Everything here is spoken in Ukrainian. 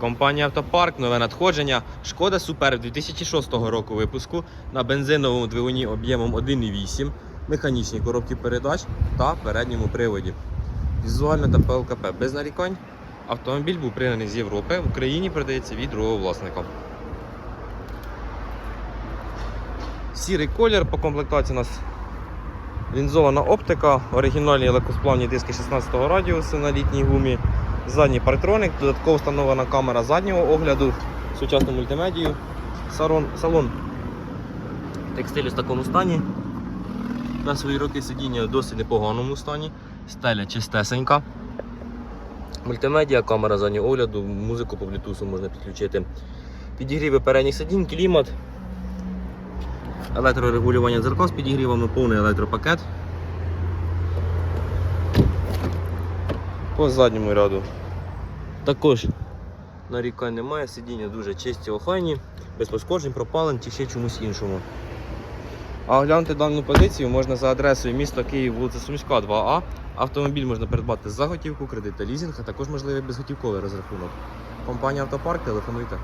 Компанія Автопарк, нове надходження. Шкода Супер 2006 року випуску на бензиновому двигуні об'ємом 1,8, механічній коробці передач та передньому приводі. Візуально та ПЛКП без нарікань. Автомобіль був пригнаний з Європи. В Україні продається від другого власника. Сірий колір по комплектації у нас лінзована оптика, оригінальні легкосплавні диски 16 радіусу на літній гумі. Задній парктроник, додатково встановлена камера заднього огляду, сучасну мультимедію, салон, салон текстилю в такому стані. На свої роки сидіння в досить непоганому стані, стеля чистесенька. Мультимедіа, камера заднього огляду, музику по Bluetooth можна підключити. Підігріви передніх сидінь, клімат, електрорегулювання дзеркал з підігрівами, повний електропакет. По задньому ряду. Також нарікань немає, сидіння дуже чисті, охайні, без пошкоджень, пропалень чи ще чомусь іншому. А оглянути дану позицію можна за адресою міста Київ, вулиця Сумська, 2А. Автомобіль можна придбати за готівку, кредит та лізинг, а також можливий безготівковий розрахунок. Компанія Автопарк, телефонуйте.